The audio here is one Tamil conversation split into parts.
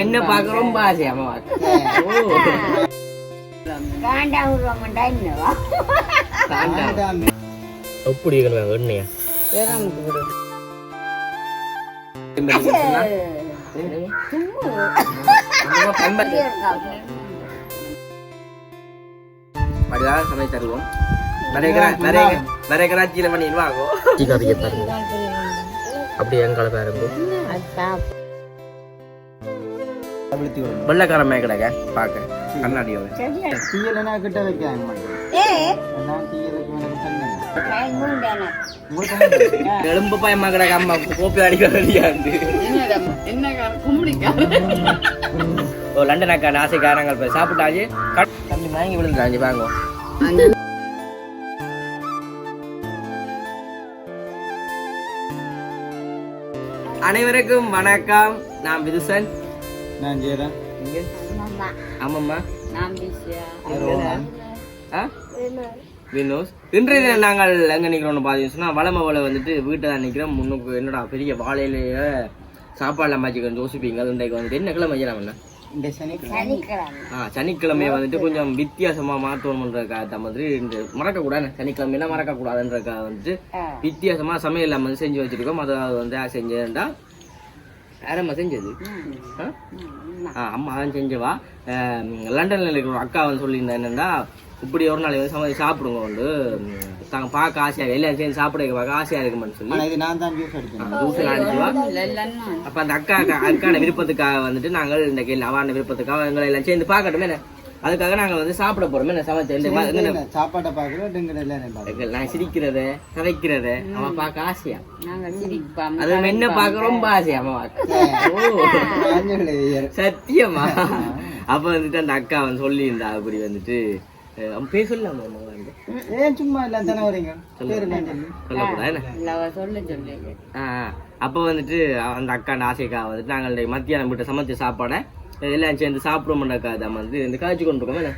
என்ன பார்க்க ரொம்ப ஆசை அம்மா காண்டா உருவம்டா என்னவா எப்படி இருக்கணும் எண்ணெயா மறுநாள் சமைச்சு தருவோம் நிறைய கிரா- நிறைய நிறைய கராச்சியில பண்ணிடுவாங்க கறியை பாருங்க அப்படி எங்களை பாருங்க வெள்ளக்கார மேக்கடைங்க பார்க்க கண்ணாடியோட தீயலனா கிட்ட வைக்காங்க எலும்பு பயமா கிடக்க. அம்மா கோப்பி அடிக்க வேண்டியாது ஓ லண்டன் அக்கா ஆசைக்காரங்க போய் சாப்பிட்டாச்சு. கட்- தம்பி வாங்கி விழுந்துட்டாங்க வாங்க அனைவருக்கும் வணக்கம். நான் விதுசன். நான் அம்மா ஆமாம்மா. வினோஸ் இன்றைய தினம் நாங்கள் எங்க நிக்கிறோம்னு பார்த்தீங்கன்னா வளமவளை வந்துட்டு வீட்டை தான் நிக்கிறோம். முன்னுக்கு என்னடா பெரிய வாழையிலேயே சாப்பாடுலாம் மாச்சிக்கணும் யோசிப்பீங்க. இன்றைக்கு வந்துட்டு என்ன கிழமை செய்யலாம் என்ன இந்த சனி சனிக்கிழமை. ஆ சனிக்கிழமையை வந்துட்டு கொஞ்சம் வித்தியாசமா மாற்றணுன்றக்காக மாதிரி இந்த மறக்கக்கூடாது. சனிக்கிழமைனா மறக்கக்கூடாதுன்றக்காக வந்துட்டு ஆ. வித்தியாசமா சமையல் நம்ம வந்து செஞ்சு வச்சிருக்கோம். அதை வந்து யார் செஞ்சதுண்டா யாரம்மா செஞ்சது. அம்மா செஞ்சவா. லண்டன்ல இருக்கிற ஒரு அக்கா வந்து சொல்லியிருந்தா என்னன்னா இப்படி ஒரு நாள் வந்து சமைச்சு சாப்பிடுங்க வந்து தாங்க பார்க்க ஆசையா எல்லாம் சேர்ந்து சாப்பிட பார்க்க ஆசையா இருக்குமான்னு சொல்லி. இது நான் தான் ஜூஸ் அடிச்சேன் ஜூஸ் அடிச்சுவா அப்ப அந்த அக்கா அக்கான விருப்பத்துக்காக வந்துட்டு நாங்கள் இந்த கேள்வி அவான விருப்பத்துக்காக எங்களை எல்லாம் சேர்ந்து பார்க்கட்டுமே என்ன? அதுக்காக நாங்க வந்து சாப்பிட போறோம் என்ன? சமைச்சு சாப்பாட்டை பார்க்குறேன் நான் சிரிக்கிறத கதைக்கிறத அவன் பார்க்க ஆசையா? நாங்க சிரிப்பாம அது என்ன பார்க்க ரொம்ப ஆசையா அவன் சத்தியமா? அப்ப வந்துட்டு அந்த அக்கா வந்து சொல்லியிருந்தா அப்படி வந்துட்டு பேர் சொல்லாம ஏன் சும்மா எல்லாம் தானே வரீங்க? சொல்லக்கூடாது. சொல்ல சொல்லு ஆ, அப்ப வந்துட்டு அந்த அக்கா ஆசைக்கா வந்துட்டு நாங்கள் மத்தியானம் விட்டு சமைச்ச சாப்பாடை எல்லாம் சேர்ந்து சாப்பிடுவோம்னாக்கா அதை வந்து இந்த காய்ச்சி கொண்டு இருக்கோம். என்ன?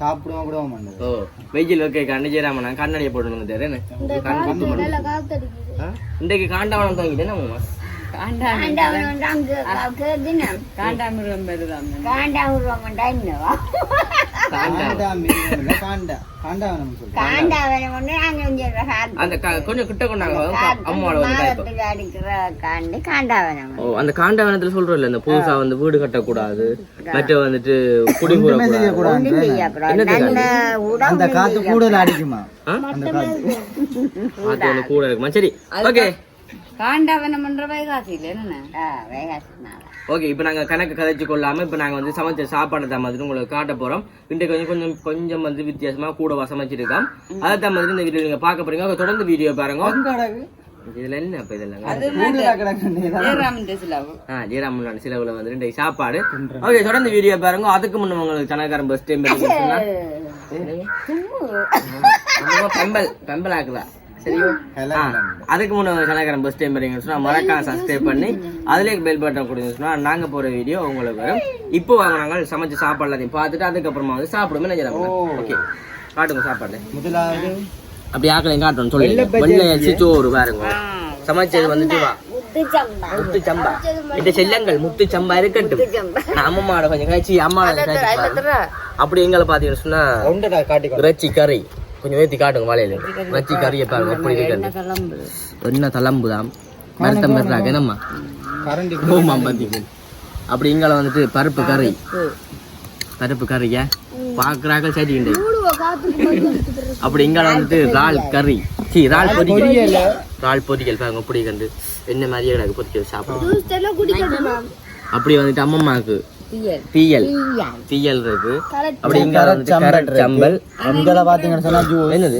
சாப்பிடுவோம் கூட மாட்டேன் ஓ வெயில் வைக்க கண்ணு சேராம நான் கண்ணாடியை போட்டு தெரியும் என்ன? இன்றைக்கு காண்டாவனம் தங்கிட்டேன். காண்டாமிருகம். பெருதாம் காண்டா உருவம்டா என்னவா காண்டா மீன் இல்ல, காண்டா. காண்டா நம்ம சொல்றோம் காண்டாவனம் ஒண்ணு நாங்க இங்க அந்த கொஞ்சம் கிட்ட கொண்டாங்க அம்மாவோட வந்து காய்ப்போம் மாதத்துல அடிக்கிற காண்டு காண்டாவனம் ஓ அந்த காண்டாவனத்துல சொல்றோம் இல்ல இந்த புதுசா வந்து வீடு கட்டக்கூடாது. மற்ற வந்துட்டு குடி அந்த காத்து அடிக்குமா? அந்த காத்து. கூட இருக்குமா? சரி ஓகே. காண்டாவனம் பண்ற வைகாசியில ஓகே இப்போ நாங்க கணக்கு கதைச்சு கொள்ளாம இப்போ நாங்க வந்து சமைச்ச சாப்பாடு தான் மாதிரி உங்களுக்கு காட்ட போறோம். இன்றைக்கு கொஞ்சம் கொஞ்சம் கொஞ்சம் வந்து வித்தியாசமா கூட சமைச்சிருக்கோம். அதை தான் மாதிரி இந்த வீடியோ நீங்க பார்க்க போறீங்க. தொடர்ந்து வீடியோ பாருங்க. இதுல என்ன அப்ப இதெல்லாம் ஆ ஜெயராமன் சிலவுல வந்து இன்றைக்கு சாப்பாடு. ஓகே தொடர்ந்து வீடியோ பாருங்க. அதுக்கு முன்ன உங்களுக்கு சனகாரம் பஸ் டைம் பெம்பல் பெம்பல் ஆக்கல. அதுக்கு முன்ன சனகாரம் பஸ் டைம் வரீங்கன்னு சொன்னா மறக்காம சப்ஸ்கிரைப் பண்ணி அதுலயே பெல் பட்டன் கொடுங்க சொன்னா நாங்க போற வீடியோ உங்களுக்கு வரும். இப்போ வாங்க நாங்கள் சமைச்ச சாப்பாடு எல்லாத்தையும் பார்த்துட்டு அதுக்கப்புறமா வந்து சாப்பிடுவோம் என்ன ஓகே காட்டுங்க சாப்பாடு. முதலாவது. அப்படி ஆக்கலையும் காட்டணும் சொல்லி. வெள்ளை அரிசி சோறு பாருங்க. சமைச்சது வந்துட்டு வா. முத்து சம்பா. இந்த செல்லங்கள் முத்து சம்பா இருக்கட்டும். அம்மாவோட கொஞ்சம் அம்மாவோட பாரு. அப்படி எங்களை பாத்தீங்கன்னு சொன்னா இறைச்சி கறி. கொஞ்சம் ஏத்தி காட்டுங்க வாழையில. இறைச்சி கறியை பாருங்க எப்படி இருக்கு என்ன தளம்புதான் மருத்தம் பெறாங்க என்னம்மா? ஓமா அப்படி இங்கால வந்துட்டு பருப்பு கறி. பருப்பு. கறியா? பாக்குறாங்க சரி அப்படி இங்கால வந்துட்டு இறால் கறி. சி இறால் பொரிக்கல் இறால் பொரிக்கல் பாருங்க இப்படி கண்டு என்ன மாதிரியே எனக்கு பொரிக்கல் சாப்பிடுவோம் அப்படி வந்துட்டு அம்மம்மாக்கு தீயல். தீயல். இருக்கு அப்படி இங்க கரட் சம்பல் பாத்தீங்கன்னு சொன்னா ஜூஸ். என்னது?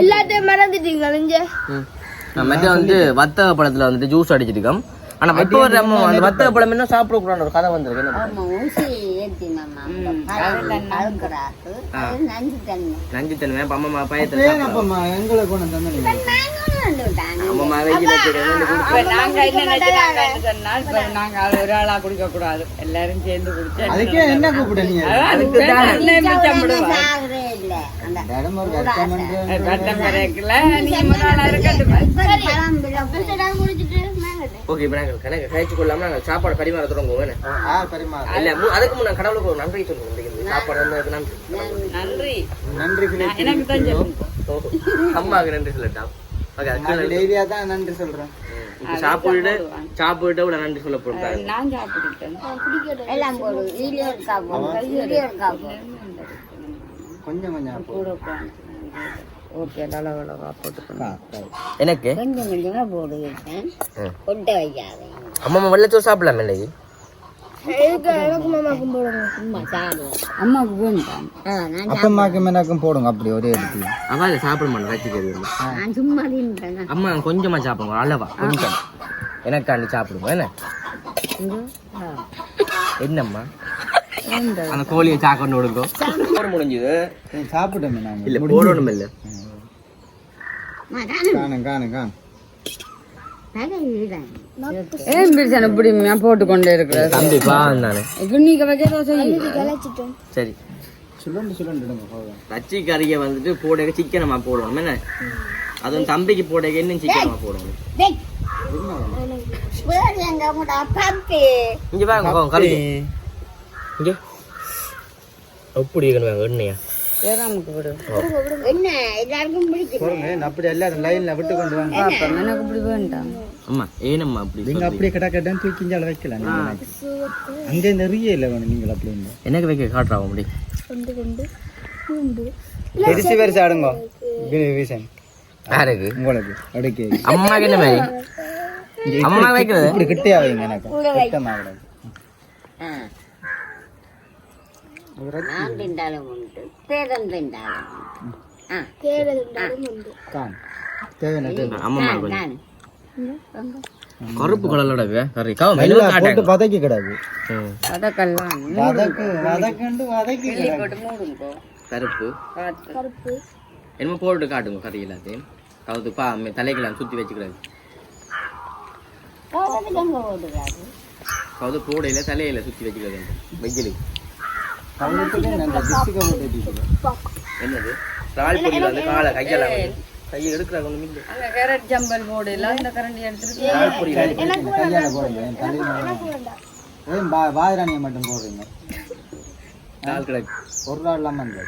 எல்லாத்தையும் மறந்துட்டீங்க இங்க ம். நான் மற்ற வந்து வத்தக பழத்துல வந்துட்டு ஜூஸ் அடிச்சிருக்கோம் ஆனா இப்போ நம்ம அந்த வத்தக பழம் என்ன சாப்பிட கூடாது ஒரு கதை வந்திருக்கு. என்ன ஆமா ஊசி ஏத்தி மாமா அழுக்குறாக்கு அது நஞ்சு தண்ணி. நஞ்சு தன்மை அப்ப அம்மா பயத்துல எங்களை கொண்டு வந்து அம்மா வெயில் வச்சுக்கிறேன் நாங்க என்ன நினைச்சாங்க சொன்னால் இப்ப நாங்க அது ஒரு ஆளா குடிக்க கூடாது எல்லாரும் சேர்ந்து குடிச்சா அதுக்கே என்ன கூப்பிட ஓகே இப்போ நாங்கள் கணக்கு கழிச்சு கொள்ளாம நாங்கள் சாப்பாடு பரிமாற தொடங்குவோம் பரிமாறு. இல்ல அதுக்கு முன்னாடி கடவுளுக்கு ஒரு நன்றி சொல்லுவோம் சாப்பாடு வந்ததுக்கு நன்றி. நன்றி. நன்றி அம்மாவுக்கு நன்றி சொல்லட்டாம். டெய்லியா தான் நன்றி சொல்றேன். சாப்பிட்டு சாப்பிட்டு நன்றி சொல்ல போறாங்க நான் சாப்பிட்டுட்டேன். எல்லாம் போடு. வீடியோ இருக்கா போடு வீடியோ இருக்கா போடு கொஞ்சம் கொஞ்சம் கூட ஓகே போட்டுக்கணும் ஆ, right. எனக்கு? கொஞ்சம் கொஞ்சமா போடு இருக்கேன் ம். கொட்ட வைக்காத. அம்மா வெள்ளச்சோறு சாப்பிடலாம் இன்னைக்கு? எனக்கு மாமாக்கும் போடுங்க சும்மா சாப்பிடுவோம் அம்மாவுக்கு வேண்டாம் ஆ நான் அப்பமாக்கும் எனக்கும் போடுங்க அப்படி ஒரே இடத்துல. அதை சாப்பிட மாட்டேன் வச்சுக்கிறது நான் சும்மா தின்னுட்டேன் அம்மா கொஞ்சமா சாப்பிடுங்க அளவா கொஞ்சம். எனக்காண்டி சாப்பிடுவோம் என்ன? என்னம்மா? அந்த கோழியை சாக்கொண்டு விடுங்க முடிஞ்சது. சாப்பிட்டோமே இல்ல போடணும் இல்ல ஏன் பிரிச்சான இப்படி இருக்கிற? தம்பி பாவம் தானே இப்ப நீங்க வைக்கிறதா செய்யுங்க கலைச்சிட்டோம் சரி. சுழண்டு கச்சி கறியை வந்துட்டு போட சிக்கனமா போடணும். என்ன? அதுவும் தம்பிக்கு போட இன்னும் சிக்கனமா போடணும். பப்பி இங்க வாங்க வாங்க கறி இங்க. எப்படி இருக்கணும் எண்ணெயா. ஏறாமுக்கு விடு என்ன? எல்லாருக்கும் பிடிக்கும்? அப்படி எல்லாரும் லைன்ல விட்டு கொண்டு வாங்க. பாப்பா எனக்கு இப்படி வேண்டாம் அம்மா ஏனம்மா அப்படி நீங்க? அப்படியே தூக்கி வைக்கலாம் நீங்க எனக்கு. அங்கே நிறைய இல்லை வேணும் நீங்கள் அப்படி இருந்தா. எனக்கு வைக்க? காட்டுறாங்க முடி. கொண்டு கொண்டு பூண்டு. பெருசு பெருசு ஆடுங்க. வீசன் யாருக்கு உங்களுக்கு அடுக்கி. அம்மாக்கு என்ன மாதிரி? அம்மா வைக்கிறது? இப்படி கிட்டே வைங்க எனக்கு கிட்டமா கூடாது ஆ. நான் கருப்பு கலர்லோட கறி காவும் மெதுவா நல்லா போட்டு காட்டாங்க. பதக்கி கிடாது. ம். அதற்கெல்லாம் வதக்கு வதக்கண்டு வதக்கி கிடாது. போட்டு மூடுங்கோ கருப்பு. பார்த்து கருப்பு. என்னமோ போட்டு காட்டுங்க கறி எல்லாத்தையும் அதாவது பா தலைக்கெல்லாம் சுத்தி வச்சுக்கிறாரு அதாவது போடையில தலையில சுத்தி வச்சுக்கிறது வெயிலுக்கு கவுத்துக்கு அந்த டிஸ்டிக்க போட்டு வச்சுக்கிறேன் என்னது? ரால் பொடியில் வந்து காலை கையெல்லாம் கையை எடுக்கிறாங்க ஒன்றும் இல்லை. அங்க கேரட் ஜம்பல் போடல இந்த கரண்டி எடுத்துட்டு ரால் பொடியில் கையால போடுங்க என் தலையில ஏன் பா பாதிராணியை மட்டும் போடுறீங்க? ரால் கிடக்கு ஒரு நாள் இல்லாம இல்லை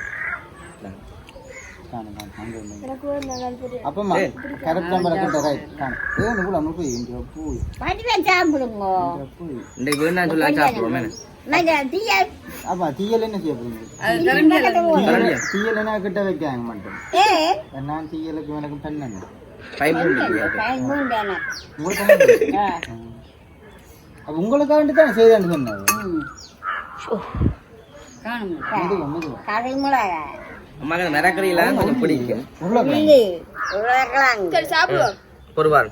அப்பமா கரெக்டாக கிட்ட ரைட் காணும் ஏன் கூட அனுப்பி இங்கே பூ வடிவா சாப்பிடுங்க இங்கே பூ இன்றைக்கு வேணாம் சொல்ல சாப்பிடுவோம் என்ன மஜா தீயா அப்பா தீயல் என்ன செய்ய போறீங்க அது கரண்டி கரண்டியா தீயல் என்ன கிட்ட வைக்காங்க மட்டும் நான் தீயலுக்கு எனக்கு பெண்ணு உங்களுக்காக தான் செய்தான்னு சொன்னது அம்மாக்கு அந்த மிரக்கறியெல்லாம் கொஞ்சம் பிடிக்கும். சரி சாப்பிடுவோம். பொறுவார்.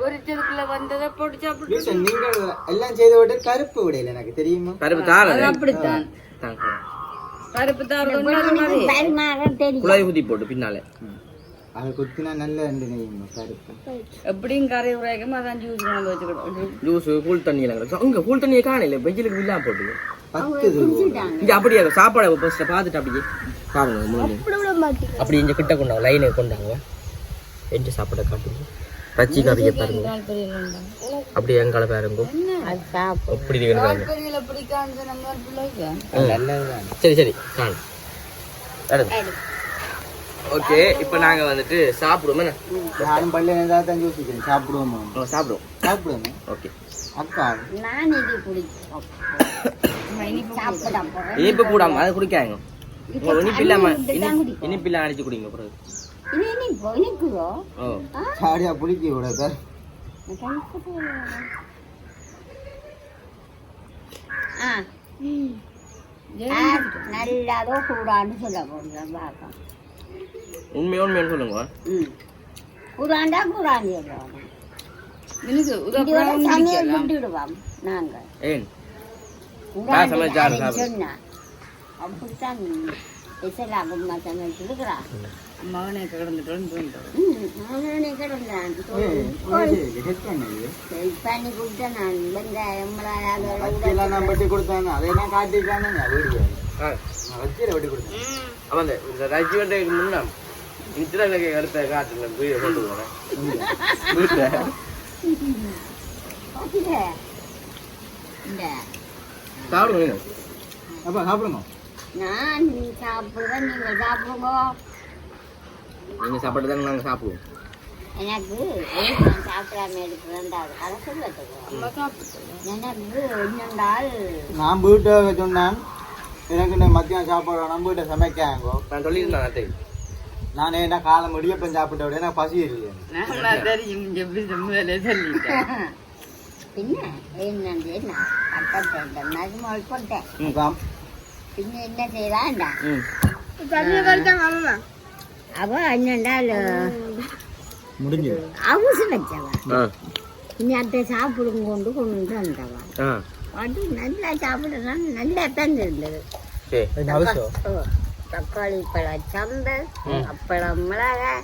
பொரிச்சதுக்குள்ள வந்ததை போட்டு சாப்பிட்டு வீசன், நீங்கள் எல்லாம் செய்த விட கருப்பு விடையில எனக்கு தெரியுமா? பருப்பு தார அப்படித்தான். பருப்பு தார் பரிமாற தெரியும். குழாய் ஊதி போட்டு பின்னால. அதை குத்தினா நல்ல ரெண்டு நெய்யுமா கருப்பு எப்படியும் கரை உரைக்கும் அதான் ஜூஸ் கொண்டு வச்சுக்கிடும் ஜூஸ் கூல் தண்ணி எல்லாம் கிடக்கு அங்க கூல் தண்ணியை காணல வெயிலுக்கு வில்லா போட்டு பத்து இங்க அப்படியே சாப்பாடை ஃபர்ஸ்ட் பார்த்துட்டு அப்படியே பாருங்க அப்படி இங்க கிட்ட கொண்டாங்க லைனை கொண்டாங்க எந்த சாப்பாடை காட்டுங்க பச்சி கறியை பாருங்க அப்படி எங்கால பாருங்க அப்படி சரி சரி காணும் ஓகே இப்போ நாங்க வந்துட்டு சாப்பிடுவோம்? நானும் பள்ளியில் இருந்தால் தான் யோசிக்கிறேன். சாப்பிடுவோமா? ஓ, சாப்பிடுவோம். சாப்பிடுவோமே? ஓகே அக்கா. நான் இது போறேன் இனிப்பு கூடாம அதை குடிக்காங்க இனிப்பு இல்லாம இனி- இனிப்பு இல்லாம அடிச்சு குடிங்க பிறகு சாடியா ஆ? ஆ, நல்லாதோ கூடான்னு சொல்ல போறேன். பார்க்கலாம் உண்மை உண்மைன்னு சொல்லுங்க. ம். கூடாண்டா கூடான்னு சொல்லுவாங்க எனக்கு இதோட சமையல் விட்டுடுவோம் நாங்க ஏன். சொன்னா அப்படித்தான் இசைலாம் அம்மா சமைச்சிருக்கிறா மகனை கொடுத்தா நான். வெங்காயம் மிளகாய் வச்சியெல்லாம் நான் வெட்டி கொடுத்தேன் அவன் இந்த- இந்த ரஜி வந்ததுக்கு முன்னா இத்திரகை எடுத்த காட்டுல வீடியோ போட்டு போறேன் சாப்பிடுங்க அப்ப சாப்பிடுங்க நான் சாப்பிடுறேன் நீங்க சாப்பிடுங்க நீங்க சாப்பாடு தானே நாங்க சாப்பிடுவோம் எனக்கு நான் சாப்பிடாம இருக்கிறேன்டா அதை சொல்லட்டுங்க எனக்கு என்னென்றால் நான் வீட்டை சொன்னேன் எனக்கு இந்த மத்தியானம் சாப்பாடு வேணாம் வீட்டை சமைக்காங்கோ. நான் சொல்லியிருந்தேன் அத்தை. நான் என்ன காலம் முடியப்பன் சாப்பிட்ட விட எனக்கு பசி இல்லை நான் தெரியும் எப்படி முதல்ல சொல்லிட்டேன். பின்ன என்னன்னு என்ன கட்டப்பட்டேன் மருமகள் போட்டேன். அதான் பின்ன அது நல்லா சாப்பிடலாம். நல்லா தான் இருந்தது. தக்காளி பழ சம்பல் அப்பளம் மிளகாய்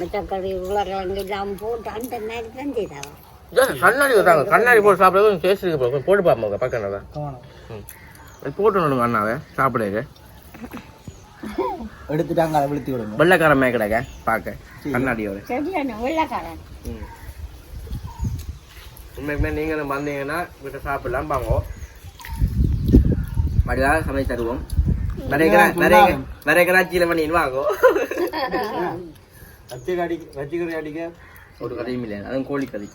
மற்றக்கறி உருளைக்கிழங்கு எல்லாம் போட்டு அந்த மாதிரி தான் செய்தவ கண்ணாடி வராங்க கண்ணாடி போட்டு சாப்பிடுறது டேஸ்ட் இருக்கு போல. போட்டு பார்ப்போம் பக்கம் ம். போட்டு விடுங்க அண்ணாவை. சாப்பிடுங்க. எடுத்துட்டாங்க அதை விழுத்தி விடுங்க. வெள்ளைக்காரன் மேக்கடைக்க பார்க்க கண்ணாடியோட. சரியான வெள்ளைக்காரன். உண்மைக்குமே நீங்களும் வந்தீங்கன்னா வீட்டை சாப்பிடலாம் வாங்க. மடியாக சமைச்சு தருவோம். கிராச்சியில் பண்ணின்னு வாங்கோ. வச்சுக்கறி அடி வச்சுக்கறி அடிக்க. ஒரு கதையும் இல்லை அதுவும் கோழி கறி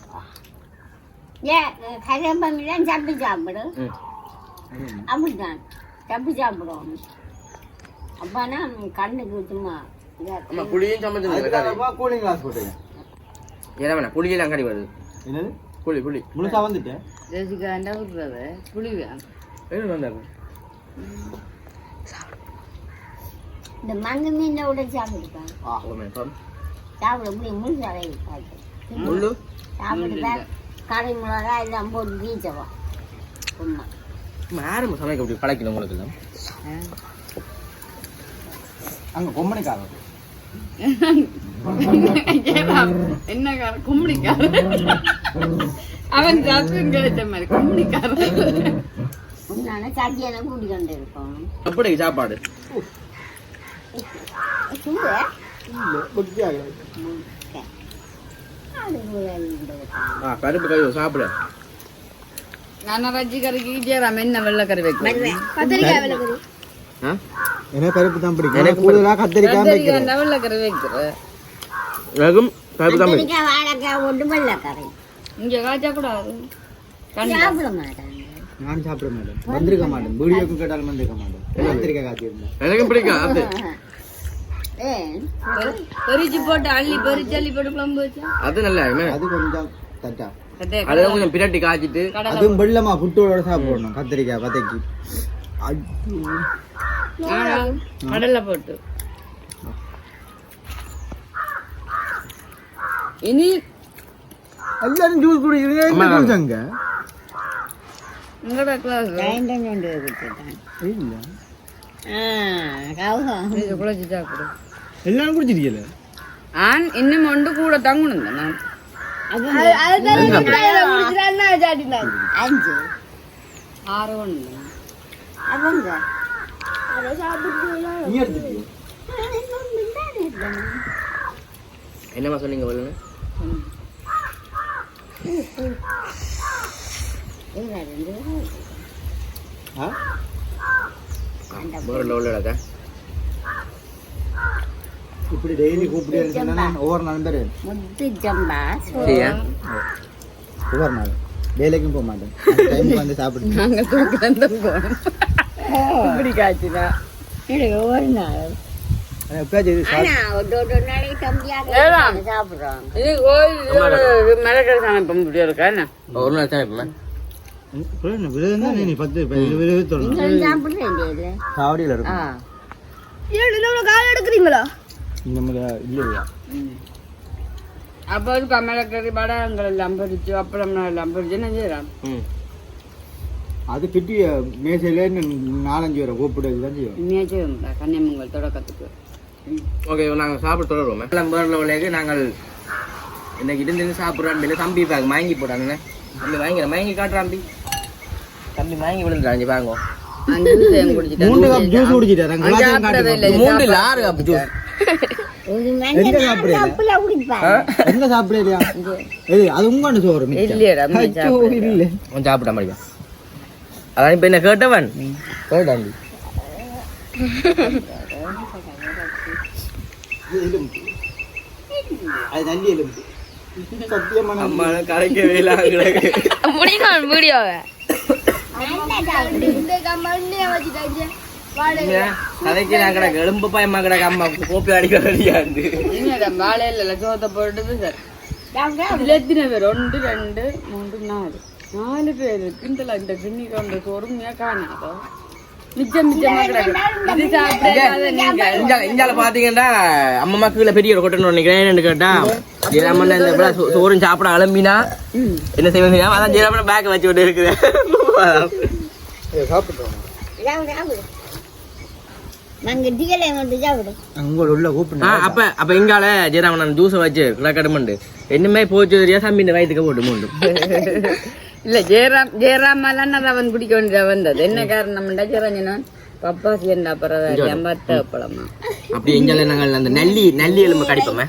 ஏன் கரம்பமில்லாம் சப்பி சாப்பிடு ம் அப்படிதான் சப்பி சாப்பிடுவோம் அப்பனா கண்ணுக்கு சும்மா புளியும் சமைச்சு கறி? கூலிங் கிளாஸ் போட்டு ஏன்னா வேணாம் புளியெல்லாம் கறி வருது. என்னது? புளி புளி. முழுசா வந்துட்டேன் தேசிக்காண்டா விட்டுறது புளி வேணும். என்ன வந்தாங்க? இந்த மங்க மீனை விட ஓமேப்பம் சாப்பிட முடியும் முழு சாப்பிடு முள்ளு? சாப்பிடுதா கறி மிளகா எல்லாம் போட்டு வீச்சவா சும்மா. யாரும் சமைக்க முடியும் பழக்கணும் உங்களுக்கு எல்லாம்? அங்க கொம்பனிக்காரன் என்ன கார கும்பிடிக்காரன் அவன் ரத்தம் கிடைச்ச மாதிரி கும்பிடிக்காரன் முன்னால சட்டியெல்லாம் கூட்டி கொண்டு இருப்போம் எப்படி சாப்பாடு பருப்பு கறி சாப்பிடு. நான் ரஜி கறிக்கு சேராம என்ன வெள்ளைக்கறி வைக்கிறேன் கத்திரிக்காய் விலை கறி. எனக்கு பருப்பு தான் பிடிக்கும். எனக்கு கூடுதலாக கத்திரிக்காய் வைக்கிறேன். கத்திரிக்காண்டா வெள்ளைக்கறி வைக்கிறேன் வேகும் பருப்பு தான் பிடிக்கும். கத்திரிக்காய் வாழைக்காய் ஒன்று வெள்ளைக்கறி இங்க காய்ச்சா சாப்பிட மாட்டாங்க. நான் சாப்பிட மாட்டேன். வந்திருக்க மாட்டேன். வீடியோக்கு கேட்டாலும் வந்திருக்க மாட்டேன். கத்திரிக்காய் காய்ச்சி இருந்தேன் எனக்கும் பிடிக்கும் அது. பொரிச்சு போட்டு அள்ளி பொரிச்சு அள்ளி போட்டு குழம்பு வச்சா? அது நல்லா இருக்குமே. அது கொஞ்சம் தட்டா. அதெல்லாம் கொஞ்சம் பிரட்டி காய்ச்சிட்டு. அதுவும் வெள்ளமா புட்டோட சாப்பிடணும் கத்திரிக்காய் பதைக்கு ஐயோ. கடலை போட்டு. இனி எல்லாரும் ஜூஸ் குடிக்கிறீங்க உங்களோட கிளாஸ் கொண்டு இல்ல குழச்சி சாப்பிடு எல்லாரும் குடிச்சிருக்கீல ஆண் இன்னும் ஒன்று கூட தங்கணும் நான் அஞ்சு ஆறு ஒன்று அவங்க நீ எடுத்துட்டியோ என்னம்மா சொன்னீங்க சொல்லுங்க இப்படி டெய்லி கூப்பிட்டு ஒவ்வொரு நாளும் பேர். ஒவ்வொரு நாள். வேலைக்கும் போக மாட்டேன். டைமுக்கு வந்து சாப்பிட்டு நாங்கள் போகணும் இப்படி காய்ச்சினா. எனக்கு ஒரு நாள். ஒரு நாள் இல்லை சாவடியில் ஆ. இருக்கும். கால் எடுக்கிறீங்களா? இந்த மாதிரி இல்லை இல்லையா அப்போ அதுக்கு மிளகறி படங்கள் எல்லாம் பொரிச்சு அப்பளம் எல்லாம் என்ன செய்யலாம் ம். அது பிட்டி மேசையில நாலஞ்சு வரை கூப்பிட்டு தான் இனிமே செய்வோம் கன்னியமங்கல் தொடக்கத்துக்கு. ஓகே நாங்கள் சாப்பிட தொடருவோம் எல்லாம் வேறு லெவலுக்கு நாங்கள் இன்னைக்கு இருந்து சாப்பிட்றான் தம்பி பேக் வாங்கி போட்டானுங்க தம்பி வாங்கிக்கிறேன் வாங்கி காட்டுறான் தம்பி தம்பி வாங்கி ஜூஸ் குடிச்சிட்டேன். மூணு கப் ஜூஸ் குடிச்சிட்டாரு மூன்று இல்லை ஆறு கப் ஜூஸ் எங்க அது உங்க சோறு. இல்லையடா, இல்ல. சாப்பிட முடியும் அதான் இப்ப என்ன கேட்டவன்? கேட்டாண்டி அது நல்லி எலும்பு. சத்தியமா நல்லி. அம்மா கரைக்கவே இல்லை முடிக்கணும் வீடியோவை? இந்த கதைக்கு நான் கிடக்கு. எலும்பு பயமா கிடக்கு அம்மா. கோப்பி அடிக்க என்னடா வாழையில சோத்தை போட்டது சார். இதுல எத்தனை பேர் ஒன்று ரெண்டு மூன்று நாலு. நாலு பேர் கிண்டல இந்த கிண்ணி கொண்டு பொறுமையா காணாதோ. மிச்சம் மிச்சமா பாத்தீங்கன்னா அம்மா பெரிய ஒரு கொட்டணும் நினைக்கிறேன். என்னன்னு கேட்டா ஜெயராமன் இந்த சோறும் சாப்பிட அலம்பினா என்ன தெரியாம? அதான் ஜெயராமன் பேக் வச்சு விட்டு இருக்குது அப்ப அப்ப இங்கால ஜெயராமன் ஜூஸை வச்சு கிடக்கடுமண்டு என்னமே போச்சு தெரியா தம்பி இந்த வயிற்றுக்கு போட்டு மூண்டு. இல்ல ஜெயராம் ஜெயராமெல்லாம் அவன் குடிக்க வேண்டியதா வந்தது. என்ன காரணம்டா ஜெயராஜனன் பப்பாசி என்ன அப்புறம் எம்பத்த பழமா அப்படி இங்கால நாங்கள் அந்த நெல்லி நெல்லி எலும்பு கடிப்போமே?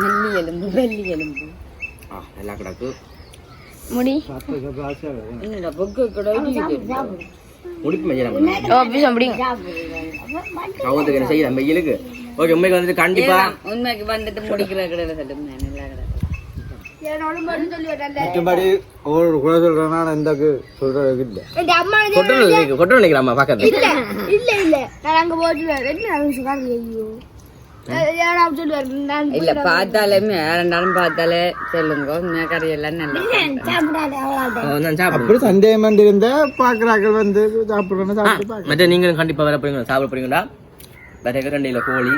நெல்லி எலும்பு வெள்ளி எலும்பு. ஆ, நல்லா கிடக்கு. முடி. என்னடா பொக்கு கூட முடிப்பு ஜெயராமன் ஓ முடிங்க அவங்களுக்கு என்ன செய்யலாம் வெயிலுக்கு ஓகே உண்மைக்கு வந்துட்டு கண்டிப்பா உண்மைக்கு வந்துட்டு முடிக்கிற கிடையாது மற்றபடி ஒரு குறை சொல்றேன்னா இந்த இல்ல. கொட்டணும் இருக்கு கொட்டணும் நினைக்கிறாமா பக்கத்துல. இல்ல இல்ல இல்ல. நான் அங்க போட்டு ரெண்டு நாள் சுகாங்க ஐயோ ஏழாம் சொல்லுவார் நான் இல்ல பார்த்தாலுமே யாருந்தாலும் பார்த்தாலே சொல்லுங்க நல்லா அப்படி சந்தேகம் வந்து இருந்தா பாக்குறாக்கள் வந்து பாக்க மற்ற நீங்களும் கண்டிப்பா வர சாப்பிட போறீங்களா? வேற கரண்டியில கோழி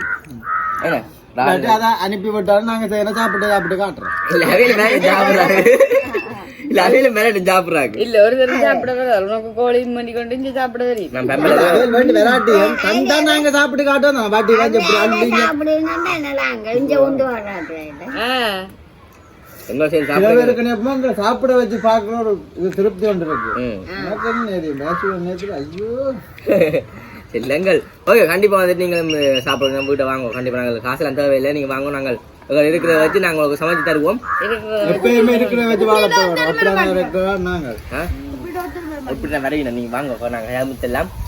என்ன அனுப்பி விட்டாலும் நாங்க செய்யற சாப்பிட்டு சாப்பிட்டு காட்டுறோம் இல்ல அவையில மேல சாப்பிடுறாங்க இல்ல அவையில மேல சாப்பிடுறாங்க இல்ல ஒரு தடவை சாப்பிட வராது உனக்கு கோழி மணி கொண்டு இங்க சாப்பிட தெரியும் நான் பெம்பல அவையில் வேண்டி வெராட்டி தந்தா நாங்க சாப்பிட்டு காட்டுவோம் நான் பாட்டி அள்ளிங்க நல்லா அங்க இங்க கொண்டு சாப்பிடுங்க எப்பவுமே இந்த சாப்பிட வச்சு பாக்குற ஒரு இது திருப்தி ஒன்று இருக்கு. எனக்கு என்ன ஐயோ இல்லங்கள். ஓகே கண்டிப்பா வந்துட்டு நீங்கள் சாப்பிடுங்க. நம்ம வீட்டை வாங்குவோம். கண்டிப்பா நாங்கள் காசுலாம் தேவையில்லை. நீங்க வாங்க நாங்கள். எங்க இருக்கிறத வச்சு நாங்கள் உங்களுக்கு சமைச்சு தருவோம். எப்பயுமே இருக்கிற வச்சு வாழ போறோம். அப்படி நாங்க இருக்கிறோம் நாங்க ஆ? இப்படி நீங்க வாங்க நாங்கள்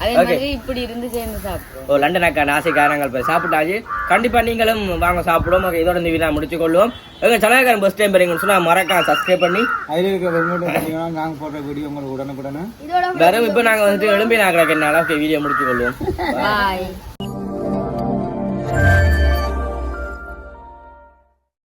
அதே ஓகே மாதிரி இப்படி இருந்து சேர்ந்து சாப்பிடுவோம். ஓ லண்டன் அக்கா ஆசைக்காக நாங்கள் இப்போ சாப்பிட்டாச்சு. கண்டிப்பா நீங்களும் வாங்க சாப்பிடுவோம். ஓகே இதோட இந்த வீடியோ முடிச்சு கொள்வோம். எங்க சலகாரன் பஸ் டைம் வரீங்கன்னு சொன்னா மறக்காம சப்ஸ்கிரைப் பண்ணி அதில் இருக்கிற ரெண்டு பார்த்தீங்கன்னா நாங்க போடுற வீடியோ உங்களுக்கு உடனுக்குடனே. இப்போ நாங்கள் வந்துட்டு எழும்பி நாங்கள் வீடியோ முடிச்சு கொள்வோம். பாய்